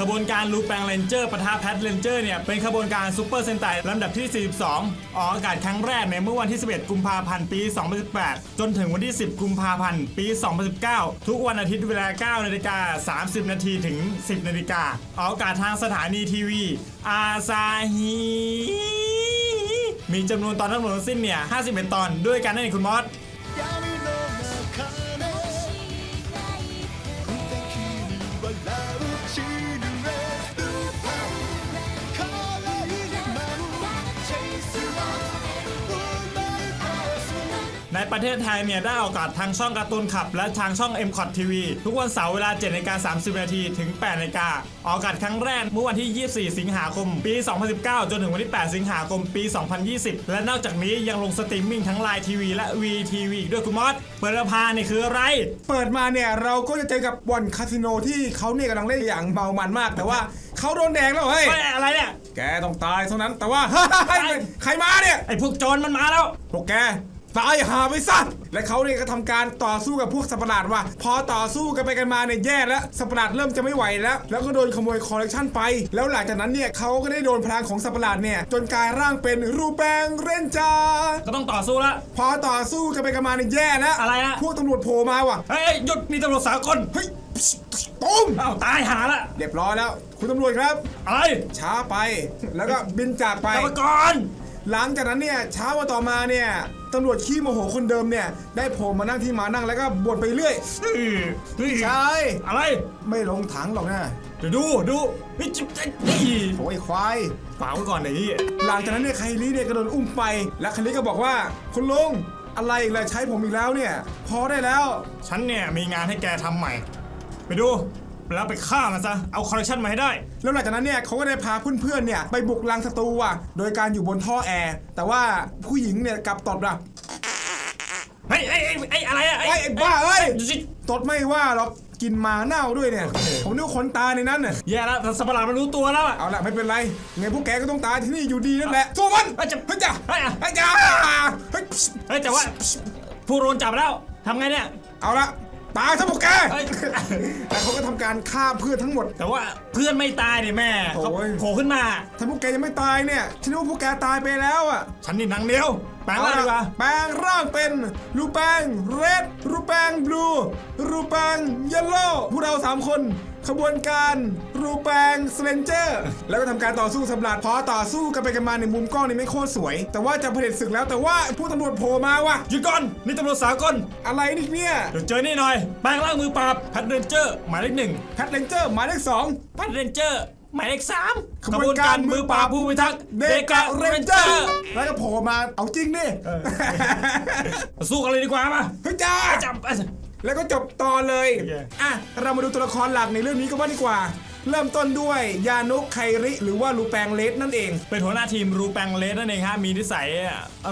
ขบวนการลูแปงเรนเจอร์ปะทะแพทเรนเจอร์เนี่ย เป็นขบวนการซูเปอร์เซนไตลำดับที่ 42 ออกอากาศครั้งแรกในเมื่อวันที่ 11 กุมภาพันธ์ ปี 2018 จนถึงวันที่ 10 กุมภาพันธ์ ปี 2019 ทุกวันอาทิตย์เวลา 9 นาฬิกา 30 นาทีถึง 10 นาฬิกา ออกอากาศทางสถานีทีวี อาซาฮีมีจำนวนตอนทั้งหมดทั้งสิ้นเนี่ย 51 ตอน ด้วยกันนั่นเองคุณมอส ในประเทศไทยเนี่ยได้ออกอากาศทางช่องการ์ตูนขับ และทางช่อง m c o t TV ทุกวันเสาร์เวลา7นาฬิกา30นาทีถึง8นาฬิกาออกอากาศครั้งแรกเมื่อวันที่ 24 สิงหาคม ปี 2019 จนถึงวันที่ 8 สิงหาคม ปี 2020 และนอกจากนี้ยังลงสตรีมมิ่งทั้งไลน์ทีวีและ VTV อีกด้วยคุณมอสเปิดพานี่คืออะไร เปิดมาเนี่ยเราก็จะเจอกับบ่อนคาสิโนที่เขาเนี่ยกำลังเล่นอย่างเมามันมาก แต่ว่าเขาโดนแดงแล้วเฮ้ยเฮ้ยอะไรเนี่ยแกต้องตายเท่านั้นแต่ว่าเฮ้ยใครมาเนี่ยไอ้พวกโจรมันมาแล้วพวกแก ตายหาไปซะและเขาเนี่ยก็ทำการต่อสู้กับพวกสัตว์ประหลาดว่ะพอต่อสู้กันไปกันมาเนี่ยแย่แล้วสัตว์ประหลาดเริ่มจะไม่ไหวแล้ว แล้วก็โดนขโมยคอลเลกชันไป แล้วหลังจากนั้นเนี่ยเขาก็ได้โดนพลังของสัตว์ประหลาดเนี่ยจนกลายร่างเป็นรูแปงเรนจาร์ก็ต้องต่อสู้ละพอต่อสู้กันไปกันมาเนี่ยแย่แล้วอะไรอะพวกตำรวจโผล่มาว่ะเฮ้ยหยุดมีตำรวจสากลเฮ้ยตุ้มอ้าวตายหาละเรียบร้อยแล้ว คุณตำรวจครับ อะไร ช้าไป แล้วก็บินจากไปกรรมกรหลังจากนั้นเนี่ยเช้าวันต่อมาเนี่ย ตำรวจขี้โมโหคนเดิมเนี่ย ได้โผล่มานั่งที่หมานั่งแล้วก็บ่นไปเรื่อยเฮ้ยเฮ้ยใช่อะไรไม่ลงถังหรอกนะเดี๋ยวดูดูเฮ้ยจิ๊บจิ๊บนี่โอ้ยควายฝากไว้ก่อนหน่อยพี่หลังจากนั้นเนี่ยไคลี่เนี่ยก็โดนอุ้มไป แล้วไคลี่ก็บอกว่าคุณลุงอะไรอีกเลยใช้ผมอีกแล้วเนี่ย พอได้แล้ว ฉันเนี่ยมีงานให้แกทำใหม่ ไปดู แล้วไปฆ่ามันซะ เอาคอลเลคชันมาให้ได้ แล้วหลังจากนั้นเนี่ยเขาก็ได้พาเพื่อนๆเนี่ยไปบุกลังศัตรูอะโดยการอยู่บนท่อแอร์แต่ว่าผู้หญิงเนี่ยกลับตดอะเฮ้ยเฮ้ยเฮ้ยเฮ้ยอะไรอะไอ้ไอ้บ้าเอ้ยจิ๊บตดไม่ว่าหรอกกินหมาเน่าด้วยเนี่ยผมนึกว่าคนตายในนั้นน่ะแย่แล้วแต่สัตว์ประหลาดมันรู้ตัวแล้วอะเอาละไม่เป็นไรไงพวกแกก็ต้องตายที่นี่อยู่ดีนั่นแหละสู้มันเฮ้ยจะเฮ้ยจ้าเฮ้ยอะเฮ้ยจ้าเฮ้ยเฮ้ยแต่ว่าผู้โดนจับแล้วทำไงเนี่ยเอาละ ตายซะพวกแกเฮ้ยแล้วเขาก็ทำการฆ่าเพื่อนทั้งหมด แต่ว่าเพื่อนไม่ตายดิแม่เขาโอ้ย โผล่ขึ้นมา ถ้าพวกแกยังไม่ตายเนี่ยฉันนึกว่าพวกแกตายไปแล้วอะ ฉันนี่หนังเดียวแปลงร่างดีกว่าแปลงร่างเป็นรูแปงเรดรูแปงบลูรูแปงเยลโล่พวกเราสามคนขบวนการรูแปงสเลนเจอร์ แล้วก็ทำการต่อสู้สำหรับพอต่อสู้กันไปกันมาในมุมกล้องนี่ไม่โคตรสวย แต่ว่าจะเผด็จศึกแล้วแต่ว่าผู้ตำรวจโผล่มาว่ะหยุดก่อนนี่ตำรวจสากลอะไรนี่เนี่ยเดี๋ยวเจอนี่หน่อยแปลงร่างมือปราบแพทเรนเจอร์หมายเลขหนึ่งแพทเลนเจอร์หมายเลขสองแพทเรนเจอร์ หมายเลขสามขบวนการมือปราบผู้พิทักษ์เดกาเรนเจอร์แล้วก็โผล่มาเอาจริงดิมาสู้กันเลยดีกว่ามาเฮ้ยจ้าจับแล้วก็จบตอนเลยโอเคอะเรามาดูตัวละครหลักในเรื่องนี้กันบ้างดีกว่าเริ่มต้นด้วยยานุไคริ หรือว่าลูแปงเลสนั่นเอง เป็นหัวหน้าทีมรูแปงเลสนั่นเองฮะมีนิสัย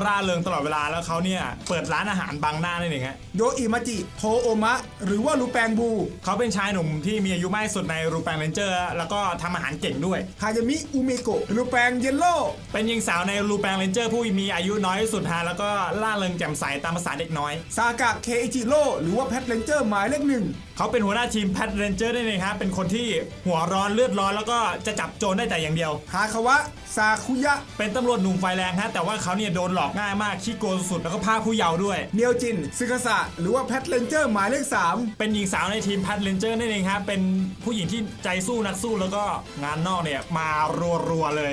ร่าเริงตลอดเวลาแล้วเขาเนี่ยเปิดร้านอาหารบางหน้านั่นเองฮะโยอิมาจิโทโอมะ หรือว่าลูแปงบู เขาเป็นชายหนุ่มที่มีอายุมากที่สุดในรูแปงเรนเจอร์ แล้วก็ทำอาหารเก่งด้วยฮายามิอุเมโกะลูแปงเยลโล่เป็นหญิงสาวในรูแปงเรนเจอร์ผู้มีอายุน้อยที่สุดฮะแล้วก็ล่าเริงแจ่มใสตามภาษาเด็กน้อย ซากะเคอิจิโร่หรือว่าแพทเลนเจอร์หมายเลขหนึ่ง เขาเป็นหัวหน้าทีมแพทเรนเจอร์นั่นเองฮะเป็นคนที่หัวร้อนเลือดร้อนแล้วก็จะจับโจรได้แต่อย่างเดียว ฮาคาวะ ซาคุยะ เป็นตำรวจหนุ่มไฟแรงฮะแต่ว่าเขาเนี่ยโดนหลอกง่ายมากขี้โกงสุดแล้วก็พาผู้เยาว์ด้วย เนียวจินซึคาสะหรือว่าแพทเลนเจอร์หมายเลขสามเป็นหญิงสาวในทีมแพทเรนเจอร์นั่นเองฮะเป็นผู้หญิงที่ใจสู้นักสู้แล้วก็งานนอกเนี่ยมารัวๆเลย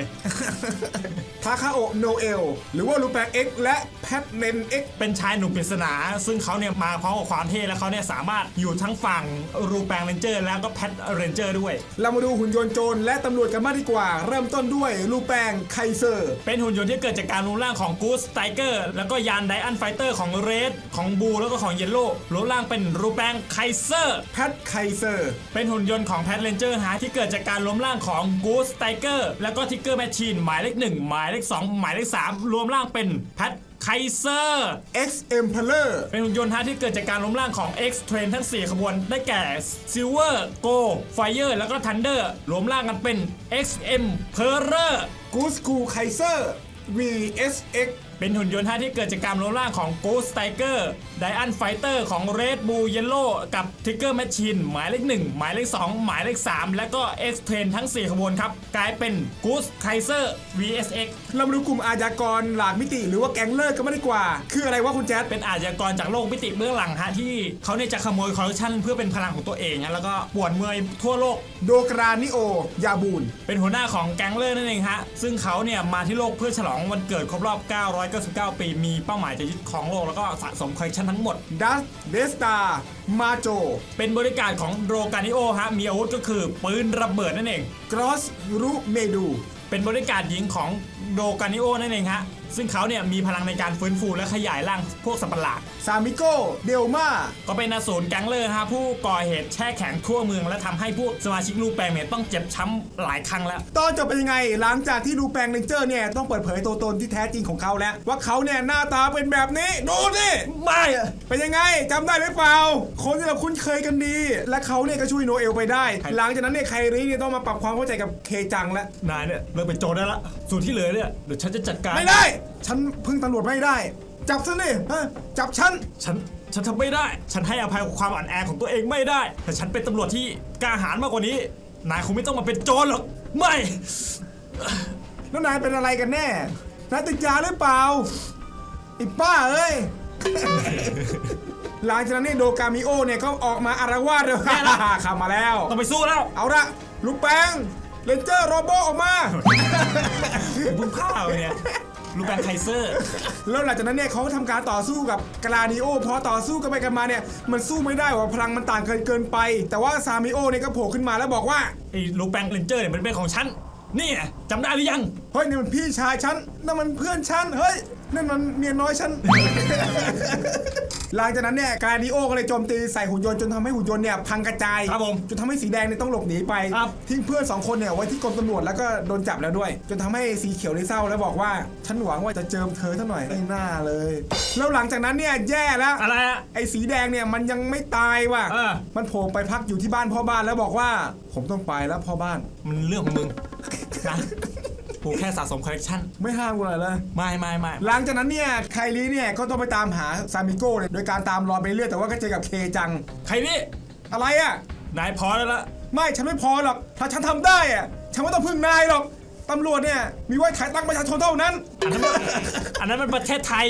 ทาคาโอะโนเอลหรือว่าลูแปงเอ็กและแพทเลนเอ็กเป็นชายหนุ่มปริศนา ซึ่งเขาเนี่ยมาพร้อมกับความเท่และเขาเนี่ยสามารถอยู่ทั้งฝั่งรูแปงเรนเจอร์ แล้วก็แพทเรนเจอร์ด้วย เรามาดูหุ่นยนต์โจรและตำรวจกันมากดีกว่า เริ่มต้นด้วยลูแปงไคเซอร์ เป็นหุ่นยนต์ที่เกิดจากการรวมร่างของกูสไตเกอร์แล้วก็ยานไดอันไฟเตอร์ของเรดของบูแล้วก็ของเยลโล่รวมร่างเป็นรูแปงไคเซอร์แพทไคเซอร์เป็นหุ่นยนต์ของแพทเรนเจอร์ฮะที่เกิดจากการล้มร่างของกูสไตเกอร์แล้วก็ทิกเกอร์แมชชีนหมายเลขหนึ่งหมายเลขสองหมายเลขสามรวมร่างเป็นแพทไคเซอร์ X Emperor เป็นหุ่นยนต์ฮะที่เกิดจากการล้มร่างของ X Train ทั้ง 4 ขบวน ได้แก่ Silver Gold Fire แล้วก็ Thunder รวมร่างกันเป็น XM p e r r e r Goose Cool Kaiser VSX เป็นหุ่นยนต์ฮะที่เกิดจากการล้มร่างของ Ghost Tiger ไดอันไฟเตอร์ของ Red Bull Yellow กับ Trigger Machine หมายเลข 1 หมายเลข 2 หมายเลข 3 และก็ X Train ทั้ง 4 ขบวนครับ กลายเป็น Goose Kaiser VSX เรามาดูกลุ่มอาชญากรหลากมิติหรือว่าแก๊งเลิกกันไม่ดีกว่า คืออะไรวะคุณแจ๊ดเป็นอาชญากรจากโลกมิติเบื้องหลังฮะที่เขาเนี่ยจะขโมยคอร์รัปชันเพื่อเป็นพลังของตัวเองฮะแล้วก็ป่วนเมืองทั่วโลก โดกรานิโอยาบูนเป็นหัวหน้าของแก๊งเลอร์นั่นเองฮะซึ่งเขาเนี่ยมาที่โลกเพื่อฉลองวันเกิดครบรอบ999 ปี มีเป้าหมายจะยึดครองโลกแล้วก็สะสมคอลเลคชันทั้งหมด ดัสเดสตามาโจเป็นบริการของโดรกานิโอฮะมีอาวุธก็คือปืนระเบิดนั่นเอง กรอสรูเมดู เป็นบริการหญิงของโดกานิโอนั่นเองฮะ ซึ่งเขาเนี่ยมีพลังในการฟื้นฟูและขยายร่างพวกสัตว์ประหลาด ซามิโกเดลมาก็เป็นอสูรแก๊งเลอร์ฮะผู้ก่อเหตุแช่แข็งทั่วเมือง และทำให้พวกสมาชิกลูกแปลงเนี่ยต้องเจ็บช้ำหลายครั้งแล้ว ตอนจบเป็นยังไง หลังจากที่ดูแปลงเลนเจอร์เนี่ยต้องเปิดเผยตัวตนที่แท้จริงของเขาแล้ว ว่าเขาเนี่ยหน้าตาเป็นแบบนี้ดูดิไม่อะเป็นยังไงจำได้หรือเปล่า คนที่เราคุ้นเคยกันดี และเขาเนี่ยก็ช่วยโนเอลไปได้ หลังจากนั้นเนี่ยไครีเนี่ยต้องมาปรับความเข้าใจกับเคจังแล้วนายเนี่ยเลิกเป็นโจรได้ละส่วนที่เหลือเนี่ยเดี๋ยวฉันจะจัดการไม่ได้ฉันพึ่งตำรวจไม่ได้ จับฉันนี่ฮะจับฉัน ฉัน ฉันทำไม่ได้ ฉันให้อภัยกับความอ่อนแอของตัวเองไม่ได้ แต่ฉันเป็นตำรวจที่กล้าหาญมากกว่านี้ นายคงไม่ต้องมาเป็นโจรหรอก ไม่ แล้วนายเป็นอะไรกันแน่ นายติดยาหรือเปล่าไอ้ป้าเอ้ย หลังจากนั้นเนี่ยโดกามิโอเนี่ยก็ออกมาอารวาสเลยแย่ละ ขับมาแล้ว ต้องไปสู้แล้วเอาละลูกแปงเลนเจอร์โรโบออกมาผมเพิ่งพลาดเลยเนี่ย ลูกแบงไคเซอร์ แล้วหลังจากนั้นเนี่ยเขาทำการต่อสู้กับกราดิโอพอต่อสู้กันไปกันมาเนี่ยมันสู้ไม่ได้ว่าพลังมันต่างกันเกินไป แต่ว่าซามิโอเนี่ยก็โผล่ขึ้นมาแล้วบอกว่า ไอ้ลูกแบงเลนเจอร์เนี่ยมันเป็นของฉัน นี่ไงจำได้หรือยัง เฮ้ยนี่มันพี่ชายฉันนั่นมันเพื่อนฉัน เฮ้ยนั่นมันเมียน้อยฉัน หลังจากนั้นเนี่ยกาดิโอก็เลยโจมตีใส่หุ่นยนต์จนทำให้หุ่นยนต์เนี่ยพังกระจายครับผมจนทำให้สีแดงเนี่ยต้องหลบหนีไป ครับ ทิ้งเพื่อนสองคนเนี่ยไว้ที่กรมตำรวจแล้วก็โดนจับแล้วด้วย จนทำให้สีเขียวในเศร้าแล้วบอกว่าฉันหวังว่าจะเจิมเธอเท่าหน่อยไม่น่าเลย แล้วหลังจากนั้นเนี่ยแย่แล้วอะไรอะ ไอ้สีแดงเนี่ยมันยังไม่ตายว่ะเออ มันโผล่ไปพักอยู่ที่บ้านพ่อบ้านแล้วบอกว่า ผมต้องไปแล้วพ่อบ้าน มันเรื่องของมึงนะ กูแค่สะสมคอลเลคชันไม่ห้ามกูเลยเลยไม่ไม่ไม่หลังจากนั้นเนี่ยไคลีเนี่ยก็ต้องไปตามหาซามิโก้เนี่ยโดยการตามรอยไปเรื่อยแต่ว่าก็เจอกับเคจัง ใครนี่อะไรอะนายพอแล้วละไม่ฉันไม่พอหรอกถ้าฉันทำได้อะฉันไม่ต้องพึ่งนายหรอกตำรวจเนี่ยมีไว้ขายตังค์ประชาชนเท่านั้น อันนั้นมันอันนั้นมันประเทศไทย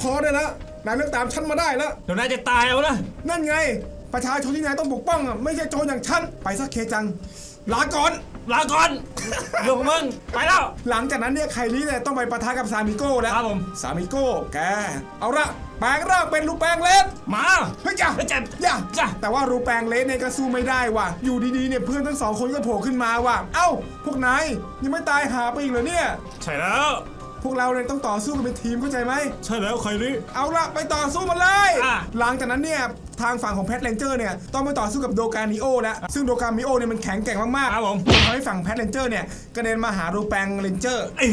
พอได้แล้วนายเลิกตามฉันมาได้แล้วเดี๋ยวนายจะตายเอานะนั่นไง ประชาชนที่นายต้องปกป้องอะไม่ใช่โจรอย่างฉันไปซะเคจังลาก่อน ลาก่อนเรื่องของมึงไปแล้ว หลังจากนั้นเนี่ยไคลีเนี่ยต้องไปปะทะกับซามิโก้แล้วครับผม ซามิโก้แกเอาละแปลงร่างเป็นลูกแปลงเลสมาเฮ้ยจ้ะเฮ้ยจ้ะจ้ะจ้ะ แต่ว่ารูแปลงเลสเนี่ยก็สู้ไม่ได้ว่ะ อยู่ดีๆเนี่ยเพื่อนทั้งสองคนก็โผล่ขึ้นมาว่ะ เอ้า พวกนายยังไม่ตายหาไปอีกเหรอเนี่ย ใช่แล้ว พวกเราเนี่ยต้องต่อสู้กันเป็นทีมเข้าใจไหม ใช่แล้วใครนี่เอาละไปต่อสู้มันเลย อะ หลังจากนั้นเนี่ยทางฝั่งของแพทเลนเจอร์เนี่ยต้องไปต่อสู้กับโดกานิโอแล้วซึ่งโดกานิโอเนี่ยมันแข็งแกร่งมากๆครับผมทำให้ฝั่งแพทเลนเจอร์เนี่ยกระเด็นมาหารูแปลงเลนเจอร์ เอ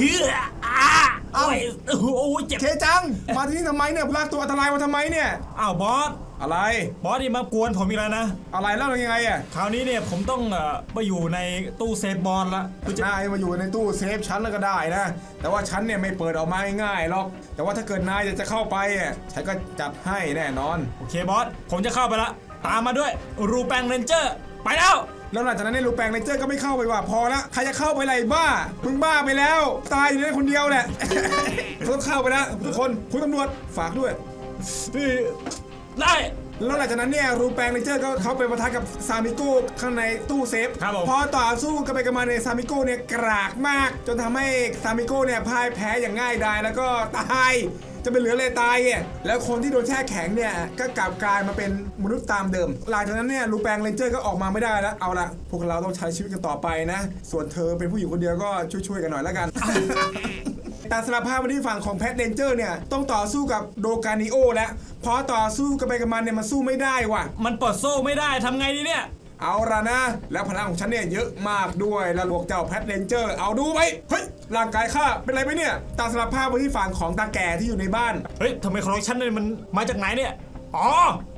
อ อ่าโอ้ยโอ้โหเจ็บเคจัง มาที่นี่ทำไมเนี่ยลากตัวอันตรายมาทำไมเนี่ย อ้าวบอสอะไร บอสนี่มากวนผมอีกแล้วนะอะไรเล่ายังไงอะคราวนี้เนี่ยผมต้องเอ่อไปอยู่ในตู้เซฟบอลละเพื่อจะนายมาอยู่ในตู้เซฟชั้นแล้วก็ได้นะ แต่ว่าชั้นเนี่ยไม่เปิดออกมาง่ายๆหรอก แต่ว่าถ้าเกิดนายอยากจะเข้าไปอะฉันก็จัดให้แน่นอน โอเคบอสผมจะเข้าไปละ ตามมาด้วยรูแปงเรนเจอร์ ไปแล้ว แล้วหลังจากนั้นเนี่ยลูกแปลงเลนเจอร์ก็ไม่เข้าไปว่ะพอละใครจะเข้าไปอะไรบ้ามึงบ้าไปแล้ว ตายอยู่ในคนเดียวแหละต้องเข้าไปแล้วทุกคนคุณตำรวจฝากด้วยได้แล้วหลังจากนั้นเนี่ยรูแปลงเลนเจอร์ก็เข้าไปปะทะกับซามิโก้ข้างในตู้เซฟครับผมพอต่อสู้กันไปกันมาเนี่ยซามิโก้เนี่ยกรากมาก จนทำให้ซามิโก้เนี่ยพ่ายแพ้อย่างง่ายดายแล้วก็ตาย จะเป็นเหลือเลยตายเนี่ยแล้วคนที่โดนแช่แข็งเนี่ยก็กลับกลายมาเป็นมนุษย์ตามเดิม หลังจากนั้นเนี่ยรูแปงเลนเจอร์ก็ออกมาไม่ได้แล้วเอาละพวกเราต้องใช้ชีวิตกันต่อไปนะ ส่วนเธอเป็นผู้หญิงคนเดียวก็ช่วยๆกันหน่อยแล้วกันแต่สารภาพว่าที่ฝั่งของแพทเดนเจอร์เนี่ย ต้องต่อสู้กับโดกานิโอแล้วพอต่อสู้กันไปกันมาเนี่ยมันสู้ไม่ได้ว่ะ มันปลดโซ่ไม่ได้ทำไงดีเนี่ย เอาละนะ แล้วพลังของฉันเนี่ยเยอะมากด้วยแล้วบวกเจ้าแพทเดนเจอร์เอาดูไว้เฮ้ยร่างกายข้าเป็นไรไหมเนี่ยตามสารภาพว่าที่ฝั่งของตาแก่ที่อยู่ในบ้าน เฮ้ยทำไมคอลเลคชันเนี่ยมันมาจากไหนเนี่ย อ๋อ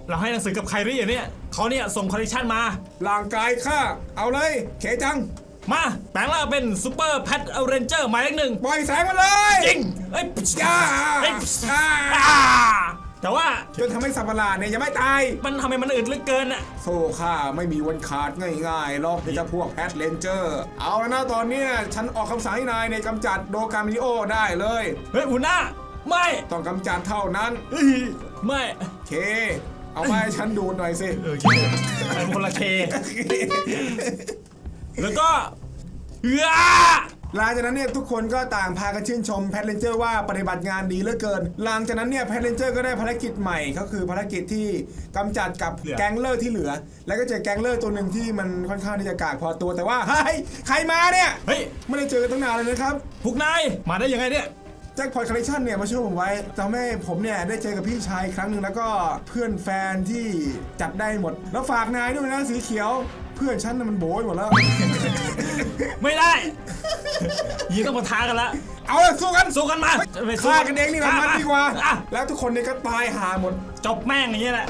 เราให้หนังสือกับไครี่อย่างเนี้ยเขาเนี่ยส่งคอลเลคชันมา ร่างกายข้าเอาเลยเขจัง มาแปลงร่างเป็นซูเปอร์แพทเรนเจอร์หมายเลขหนึ่งปล่อยแสงมาเลยจริงเอ้ยย่าเอ้ย อ่าอ่า แต่ว่าจนทำให้สัตว์ประหลาดเนี่ยยังไม่ตาย มันทำไมมันอึดเหลือเกินอะโซ่ข้าไม่มีวันขาดง่ายๆหรอกที่จะพวกแพทเลนเจอร์ เอาแล้วนะตอนเนี้ยฉันออกคำสั่งให้นายในยกำจัดโดกามิโอได้เลย เฮ้ยหัวหน้าไม่ต้องกำจัดเท่านั้นเฮ้ยไม่เค เอามาให้ฉันดูหน่อยสิ เออเคเป็นคนละเค แล้วก็เอื้อ หลังจากนั้นเนี่ยทุกคนก็ต่างพากันชื่นชมแพทเลนเจอร์ว่าปฏิบัติงานดีเหลือเกิน หลังจากนั้นเนี่ยแพทเลนเจอร์ก็ได้ภารกิจใหม่ก็คือภารกิจที่กำจัดกับแก๊งเลอร์ที่เหลือ แล้วก็เจอแก๊งเลอร์ตัวหนึ่งที่มันค่อนข้างที่จะกากพอตัวแต่ว่าเฮ้ยใครมาเนี่ยเฮ้ยไม่ได้เจอกันตั้งนานเลยนะครับพวกนายมาได้ยังไงเนี่ยแจ็คพอตคอลเลคชันเนี่ยมาช่วยผมไว้ทำให้ผมเนี่ยได้เจอกับพี่ชายอีกครั้งหนึ่งแล้วก็เพื่อนแฟนที่จัดได้หมด แล้วฝากนายด้วยนะสีเขียว เพื่อนฉันน่ะมันโบยหมดแล้ว ไม่ได้ยีต้องมาท้ากันละเอาเลยสู้กันสู้กันมาไปฆ่ากันเองนี่แหละมันดีกว่า อะแล้วทุกคนเนี่ยก็ตายหาหมด จบแม่งอย่างเงี้ยแหละ